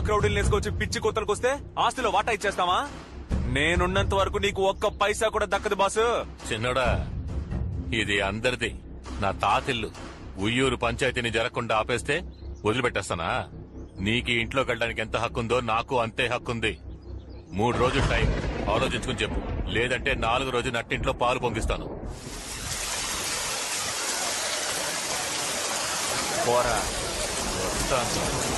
క్రౌడీలు నేసుకొచ్చి పిచ్చి కొత్తలకు వస్తే ఆస్తిలో వాటా ఇచ్చేస్తావా? నేనున్నంత వరకు నీకు ఒక్క పైసా కూడా దక్కదు బాసు. చిన్నోడా ఇది అందరిది. నా తాతిల్లు ఉయ్యూరు పంచాయతీని జరగకుండా ఆపేస్తే వదిలిపెట్టేస్తానా? నీకు ఇంట్లో వెళ్ళడానికి ఎంత హక్కుందో నాకు అంతే హక్కుంది. మూడు రోజులు టైం. ఆలోచించుకుని చెప్పు. లేదంటే నాలుగు రోజు నట్టింట్లో పాలు పొంగిస్తాను. పోరా. వస్తాను.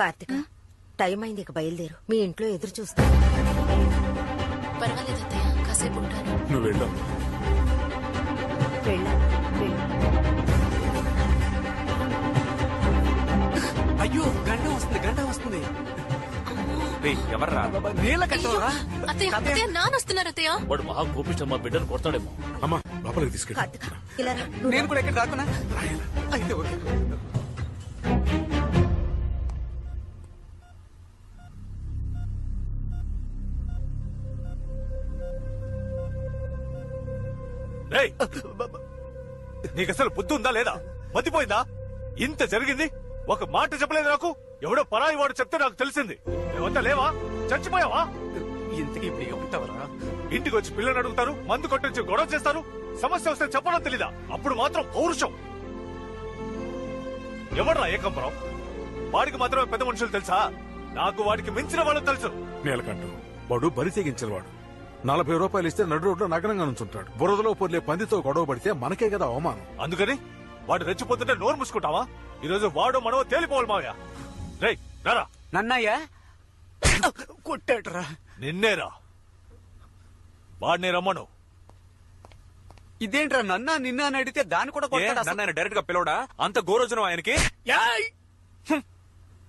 కార్తిక టైం అయింది ఇక బయలుదేరు. మీ ఇంట్లో ఎదురు చూస్తా. పర్వాలేదు అత్తయ్య కాసేపు ఉంటాను. నువ్వు వెళ్ళావు వెళ్ళు వెళ్ళు. అయ్యో గంట వస్తుంది గంట వస్తుంది. ఎవర్రా? నీళ్ళ కట్టవరా? అత్తయ్య అత్తయ్య నాన్న వస్తున్నారు అత్తయ్య. వాడు మహా కోపిష్ట మా బిడ్డను కొడతాడేమో. అమ్మా లోపలికి తీసుకెళ్ళి. కార్తిక ఇలా రా. నేను కూడా ఎక్కడ అయితే ఓకే. నీకు అసలు బుద్ధి ఉందా లేదా? మతిపోయిందా? ఇంత జరిగింది? ఒక మాట చెప్పలేదు నాకు? ఎవడో పరాయి వాడు చెప్తే నాకు తెలిసింది. మేమంతా లేవా? చచ్చిపోయావా? ఇంతకీ ఇప్పుడు ఏమంటావరా ఇంటికి వచ్చి పిల్లలు అడుగుతారు మందు కొట్టించి గొడవ చేస్తారు. సమస్య వస్తే చెప్పడం తెలీదా? అప్పుడు మాత్రం పౌరుషం. ఎవడరా ఏకంబరం? వాడికి మాత్రమే పెద్ద మనుషులు తెలుసా? నాకు వాడికి మించిన వాళ్ళు తెలుసు. నేలకంటు వాడు బరి వాడు నలభై రూపాయలు ఇస్తే నడు రోడ్లో నగరంగా నుంచుంటాడు. బురదలో పొర్లే పందితో గొడవ పడితే మనకే కదా అవమానం. అందుకని వాడు రెచ్చిపోతుంటే నోరు మూసుకుంటావా? ఈరోజు వాడు మనవో తేలిపోవాలి మావయ్య. రేయ్ రారా. నన్నయ్య? కొట్టాడురా. నిన్నేరా. వాడిని రమ్మను. ఇదేంట్రా నన్నా నిన్న అని అడిగితే దాన్ని కూడా కొట్టాడు అసలు. డైరెక్ట్గా పిలవడా? అంత గోరోజనం ఆయనకి.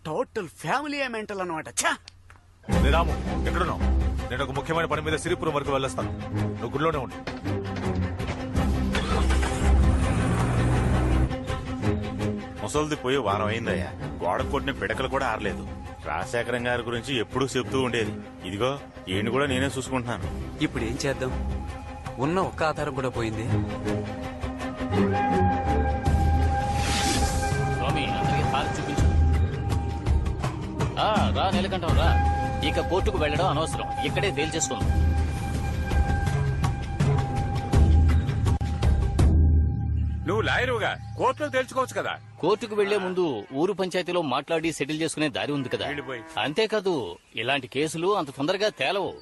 టోటల్ ఫ్యామిలీ మెంటల్ అనమాట! రే రాము ఎక్కడున్నావు? నేను ఒక ముఖ్యమైన పని మీద సిరిపురం వరకు వెళ్ళొస్తాను. నువ్వు గుడిలోనే ఉండు. ముసలిది పోయి వారం అయిందయ్యా. గోడ కొట్టిన పిడకలు కూడా ఆరలేదు. రాజశేఖరం గారి గురించి ఎప్పుడూ చెప్తూ ఉండేది. ఇదిగో ఈయన కూడా నేనే చూసుకుంటున్నాను. ఇప్పుడు ఏం చేద్దాం? ఉన్న ఒక్క ఆధారం కూడా పోయింది. స్వామి అందరికి హారతి చూపించు. ఆ, రా నెలకంటాం రా. ఇక కోర్టుకు వెళ్ళడం అనవసరం. ఇక్కడే తేల్చేసుకుందాం నువ్వు లాయరుగా కోర్టులో తెలుసుకోవచ్చు కదా. కోర్టుకు వెళ్ళే ముందు ఊరు పంచాయతీలో మాట్లాడి సెటిల్ చేసుకునే దారి ఉంది కదా. వెళ్ళిపోయి. అంతేకాదు ఇలాంటి కేసులు అంత తొందరగా తేలవు.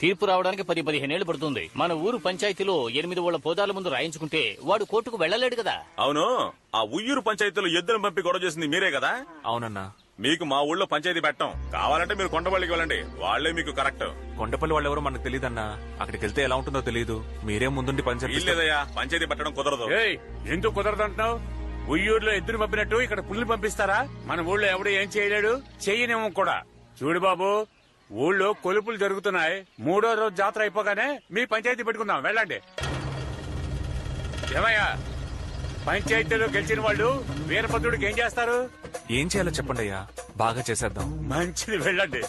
తీర్పు రావడానికి పది పదిహేనేళ్ళు పడుతుంది. మన ఊరు పంచాయతీలో ఎనిమిది వాళ్ళ పోదాల ముందు రాయించుకుంటే వాడు కోర్టుకు వెళ్ళలేడు కదా. అవును. ఆ ఉయ్యూరు పంచాయతీలో ఎద్దును పంపి గొడవ చేసింది మీరే కదా? అవునన్నా. మీకు మా ఊళ్ళో పంచాయతీ పెట్టం. కావాలంటే మీరు కొండపల్లికి వెళ్ళండి. వాళ్ళే మీకు కరెక్ట్. కొండపల్లి వాళ్ళు ఎవరో మనకు తెలియదన్నా అక్కడికి వెళ్తే ఎలా ఉంటుందో తెలియదు మీరే ముందుండి పని చెప్పిస్తారు. ఇల్లేదయ్యా పంచాయతీ పెట్టడం కుదరదు. ఏయ్ ఎందుకు కుదరదంటున్నావు? ఉయ్యూరులో ఎద్దును పంపినట్టు ఇక్కడ పుల్లు పంపిస్తారా? మన ఊళ్ళో ఎవడు ఏం చేయలేడు? చెయ్యనేమో కూడా. చూడు బాబు ఊళ్ళో కొలుపులు జరుగుతున్నాయి. మూడో రోజు జాతర అయిపోగానే మీ పంచాయతీ పెట్టుకుందాం. వెళ్ళండి. ఏమయ్యా? పంచాయతీలో గెలిచిన వాళ్ళు వీరభద్రుడికి ఏం చేస్తారు? ఏం చేయాలో చెప్పండి అయ్యా. బాగా చేసేద్దాం. మంచిది వెళ్ళండి.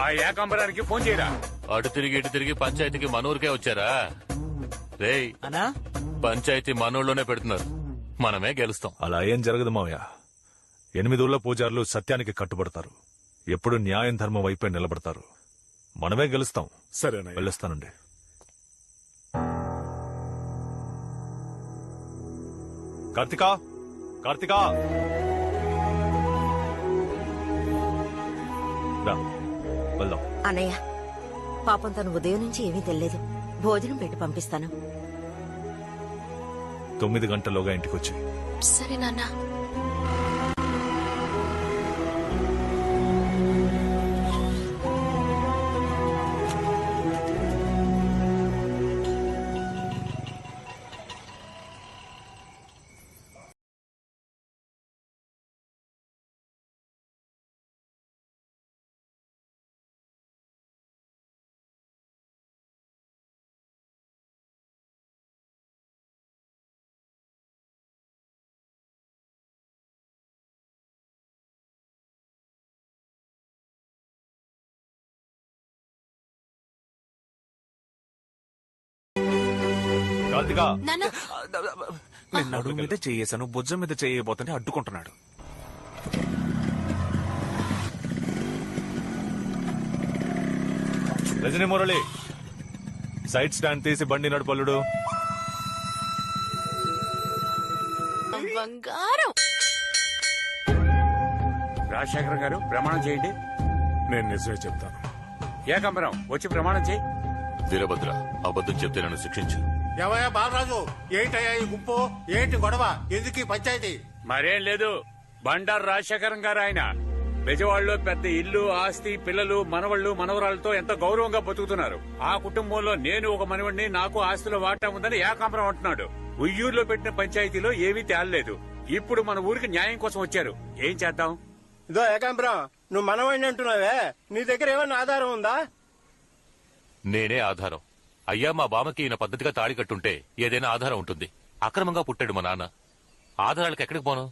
ఆ ఏకాంబరానికి ఫోన్ చేయరా? అటు తిరిగి ఇటు తిరిగి పంచాయతీకి మనూరికే వచ్చారా? రేయ్ అనా పంచాయతీ మనూళ్ళలోనే పెడుతున్నారు. మనమే గెలుస్తాం. అలా ఏం జరగదు మావయ్య. ఎనిమిదోళ్ళ పూజారులు సత్యానికి కట్టుబడతారు. ఎప్పుడు న్యాయం ధర్మం వైపే నిలబడతారు. మనమే గెలుస్తాం. సరేనయ్యా. వెళ్ళొస్తానండి. కార్తికా? కార్తికా! వెళ్దాం. అన్నయ్య పాపం తను ఉదయం నుంచి ఏమీ తెలియదు భోజనం పెట్టి పంపిస్తాను. తొమ్మిది గంటల్లోగా ఇంటికి వచ్చి సరే నాన్న. నేను నడుము మీద చేయేశాను భుజం మీద చేయబోతుంటే అడ్డుకుంటున్నాడు. రజనీ మురళి సైడ్ స్టాండ్ తీసి బండి నడుపల్లుడు బంగారం. రాజశేఖర్ గారు ప్రమాణం చేయండి. నేను నిజమే చెప్తాను. ఏకంబరం వచ్చి ప్రమాణం చేయి. వీరభద్ర అబద్ధం చెప్తే నన్ను శిక్షించు. ఏమయ్యా బాలరాజు? ఏంటయ్యా ఈ గుంపు? ఏంటి గొడవ? ఎందుకు ఈ పంచాయతీ? మరేం లేదు. బండారు రాజశేఖరం గారు ఆయన. బెజవాడలో పెద్ద ఇల్లు ఆస్తి పిల్లలు మనవళ్ళు మనవరాలతో ఎంత గౌరవంగా బతుకుతున్నారు. ఆ కుటుంబంలో నేను ఒక మనవడిని నాకు ఆస్తిలో వాటా ఉందని ఏకాంబరం అంటున్నాడు. ఉయ్యూరులో పెట్టిన పంచాయతీలో ఏమీ తేలలేదు. ఇప్పుడు మన ఊరికి న్యాయం కోసం వచ్చారు. ఏం చేద్దాం? ఇదో ఏకాంబరం నువ్వు మనవాడిని అంటున్నావే? నీ దగ్గర ఏమైనా ఆధారం ఉందా? నేనే ఆధారం. అయ్యా మా బామకి ఈయన పద్ధతిగా తాడి కట్టుంటే ఏదైనా ఆధారం ఉంటుంది. అక్రమంగా పుట్టాడు మా నాన్న. ఆధారాలకు ఎక్కడికి పోను?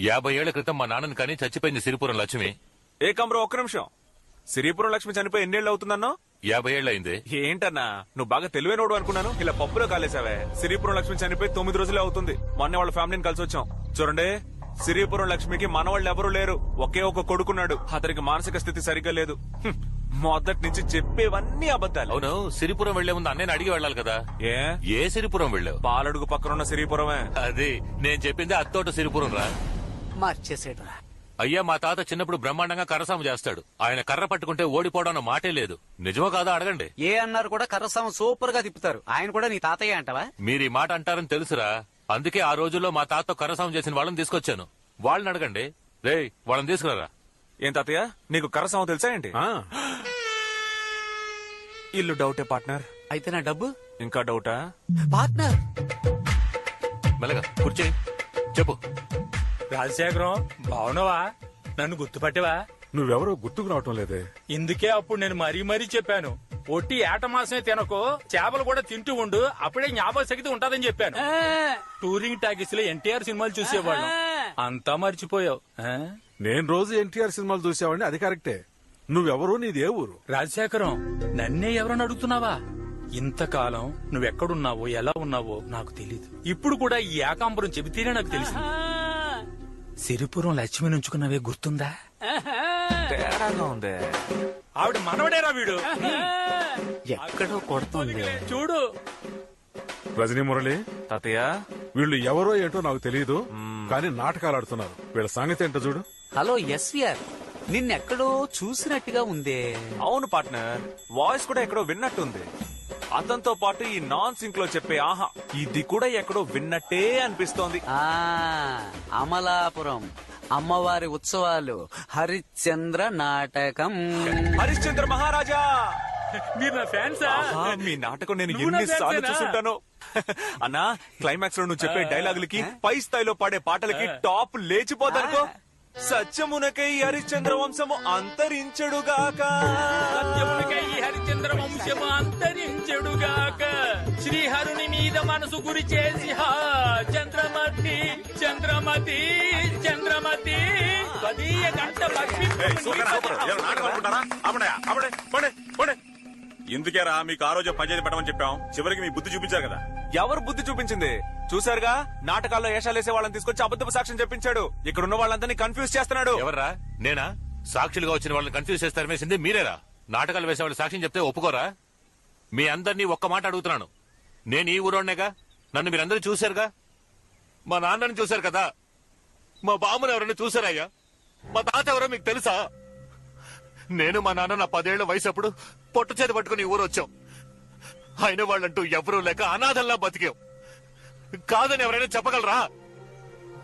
యాభై ఏళ్ళ క్రితం మా నాన్నని కానీ చచ్చిపోయింది సిరిపురం లక్ష్మి. ఏ కమరం ఒక్క నిమిషం. సిరిపురం లక్ష్మి చనిపోయి ఎన్నేళ్ళు అవుతుందన్నో యాభై ఏళ్ళయింది ఏంటన్నా నువ్వు బాగా తెలివైనోడు అనుకున్నాను. ఇలా పప్పులో కాలేసావే సిరిపురం లక్ష్మి చనిపోయి తొమ్మిది రోజులే అవుతుంది. మొన్న వాళ్ళ ఫ్యామిలీని కలిసి వచ్చాం చూడండి సిరిపురం లక్ష్మికి మనవాళ్ళు ఎవరూ లేరు. ఒకే ఒక కొడుకున్నాడు. అతనికి మానసిక స్థితి సరిగ్గా లేదు. మొదటి నుంచి చెప్పేవన్నీ అబద్ధాలు. అవును సిరిపురం వెళ్ళే ముందు అన్నయ్య అడిగి వెళ్ళాలి కదా. ఏ? ఏ సిరిపురం వెళ్ళావు? పాలడుగు పక్కన ఉన్న సిరిపురమే. అది నేను చెప్పింది అత్తోట సిరిపురం రా. మార్చేసేట అయ్యా మా తాత చిన్నప్పుడు బ్రహ్మాండంగా కర్రసాము చేస్తాడు. ఆయన కర్ర పట్టుకుంటే ఓడిపోవడం అన్న మాటే లేదు. నిజమో కాదా అడగండి. ఏ అన్నారు కూడా కర్రసాము సూపర్గా తిప్పుతారు. ఆయన కూడా నీ తాతయ్య అంటావా? మీరు ఈ మాట అంటారని తెలుసురా. అందుకే ఆ రోజుల్లో మా తాత కర్రసాము చేసిన వాళ్ళని తీసుకొచ్చాను. వాళ్ళని అడగండి. రే వాళ్ళని తీసుకురారా? ఏం తాతయ్య? నీకు కరసామో తెలుసా ఏంటి? ఆ, ఇల్లు డౌటే పార్ట్నర్. అయితే నా డబ్బు? ఇంకా డౌటా? పార్ట్నర్! మెల్లగా కూర్చోయి. చెప్పు. రాజశేఖరం బావునవా నన్ను గుర్తుపట్టేవా? నువ్వెవరో గుర్తుకు రావటం లేదే. ఇందుకే అప్పుడు నేను మరీ మరీ చెప్పాను. ఒట్టి ఏట మాసమే తినకు చేపలు కూడా తింటూ ఉండు అప్పుడే జ్ఞాపక శక్తి ఉంటదని చెప్పాను. టూరింగ్ టాకీస్లో ఎన్టీఆర్ సినిమాలు చూసేవాళ్ళం. అంతా మర్చిపోయావు? నేను రోజు ఎన్టీఆర్ సినిమాలు చూసేవాడిని అది కరెక్టే. నువ్వెవరు నీది ఊరు రాజశేఖరం నన్నే ఎవరని అడుగుతున్నావా? ఇంతకాలం నువ్వెక్కడున్నావో ఎలా ఉన్నావో నాకు తెలీదు. ఇప్పుడు కూడా ఈ ఏకాంబరం చెబితేనే నాకు తెలిసింది. సిరిపురం లక్ష్మి నుంచుకున్నవే గుర్తుందా? తేడాగా ఉందే. ఆవిడ మనవడేరా వీడు. ఎక్కడో కొడుతుంది. చూడు. రజనీ మురళి తాతయ్య? వీళ్ళు ఎవరో ఏంటో నాకు తెలియదు కానీ నాటకాలు ఆడుతున్నారు. వీళ్ళ సంగతి ఏంటో చూడు. హలో ఎస్విఆర్ నిన్నెక్కడో చూసినట్టుగా ఉందే. అవును పార్ట్నర్. వాయిస్ కూడా ఎక్కడో విన్నట్టుంది. అతనితో పాటు ఈ నాన్ సింక్లో చెప్పే ఆహా ఇది కూడా ఎక్కడో విన్నట్టే అనిపిస్తోంది. ఆ అమలాపురం అమ్మవారి ఉత్సవాలు హరిశ్చంద్ర నాటకం. హరిశ్చంద్ర మహారాజా! మీరు నా ఫ్యాన్సా? ఆహా, మీ నాటకం నేను నువ్వు నా ఎన్ని సార్లు ఫ్యాన్సేనా? చూసుంటాను. అన్నా క్లైమాక్స్లో నువ్వు చెప్పే డైలాగులకి పై స్థాయిలో పాడే పాటలకి టాప్ లేచిపోతానుకో సత్యమునకై హరిశ్చంద్ర వంశము అంతరించడుగాక. సత్యమునికై ఈ హరిచంద్ర వంశము అంతరించెడుగాక. శ్రీహరుని మీద మనసు గురి చేసి హా చంద్రమతి చంద్రమతి చంద్రమతి. పదీయ గంట లక్ష్మి ఎందుకేరా మీకు ఆ రోజు పంచాయతీ పెట్టమని చెప్పాం? చివరికి మీ బుద్ధి చూపించారు కదా. ఎవరు బుద్ధి చూపించింది? చూసారుగా నాటకాల్లో ఏషాలేసే వాళ్ళని తీసుకొచ్చి అబద్ధపు సాక్ష్యం చెప్పించాడు. ఇక్కడ ఉన్న వాళ్ళందరినీ కన్ఫ్యూజ్ చేస్తున్నాడు. ఎవర్రా? నేనా? సాక్షులుగా వచ్చిన వాళ్ళని కన్ఫ్యూజ్ చేస్తారు వేసింది మీరేరా? నాటకాలు వేసే వాళ్ళు సాక్ష్యం చెప్తే ఒప్పుకోరా? మీ అందరినీ ఒక్క మాట అడుగుతున్నాను. నేను ఈ ఊరోడ్నేగా? నన్ను మీరందరూ చూశారుగా? మా నాన్నని చూశారు కదా? మా బామ్మను ఎవరైనా చూశారయ్యా మా తాత ఎవరో మీకు తెలుసా? నేను మా నాన్న నా పదేళ్ళ వయసు అప్పుడు పొట్టు చేతి పట్టుకుని ఊరు వచ్చాం అయిన వాళ్ళంటూ ఎవరూ లేక అనాథల్లా బతికాం. కాదని ఎవరైనా చెప్పగలరా?